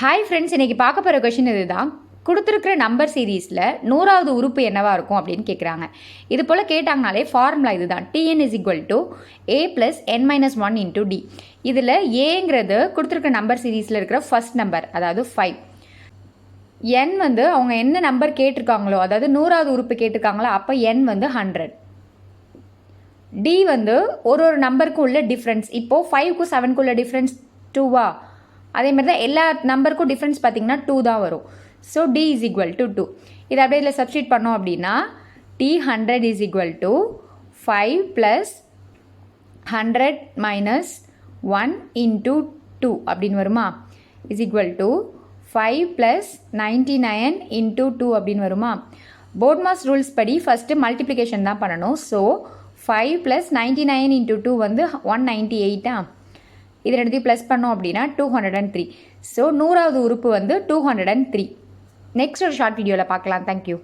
Hi friends இன்றைக்கி பார்க்க போகிற கொஷின் இதுதான். கொடுத்துருக்கிற நம்பர் சீரீஸில் நூறாவது உறுப்பு என்னவாக இருக்கும் அப்படின்னு கேட்குறாங்க இது போல் கேட்டாங்கனாலே ஃபார்முலா இதுதான். TN is equal to A plus N minus one into D இதில் ஏங்கிறது கொடுத்துருக்க நம்பர் சீரீஸில் இருக்கிற ஃபர்ஸ்ட் நம்பர் அதாவது ஃபைவ் என் வந்து அவங்க என்ன நம்பர் கேட்டிருக்காங்களோ அதாவது நூறாவது உறுப்பு கேட்டிருக்காங்களோ அப்போ என் வந்து ஹண்ட்ரட் டி வந்து ஒரு ஒரு நம்பருக்கும் உள்ள டிஃப்ரென்ஸ் இப்போது ஃபைவ்க்கும் செவனுக்கு உள்ள டிஃப்ரென்ஸ் டூவா அதே மாதிரி தான் எல்லா நம்பருக்கும் டிஃப்ரென்ஸ் பார்த்தீங்கன்னா டூ தான் வரும். So T is equal to two இதை அப்படியே இதில் சப்ஸ்டியூட் பண்ணோம் அப்படின்னா T hundred is equal to five plus hundred minus one into two அப்படின்னு வருமா? Is equal to five plus ninety nine into two அப்படின்னு வருமா? போர்ட்மாஸ் ரூல்ஸ் படி ஃபஸ்ட்டு மல்டிப்ளிகேஷன் தான் பண்ணணும். So five plus ninety nine into two வந்து one ninety எயிட்டா இது ரெண்டுத்தையும் ப்ளஸ் பண்ணோம் அப்படின்னா two hundred and three so நூறாவது உறுப்பு வந்து two hundred and three next ஒரு ஷார்ட் வீடியோவில் பார்க்கலாம். Thank you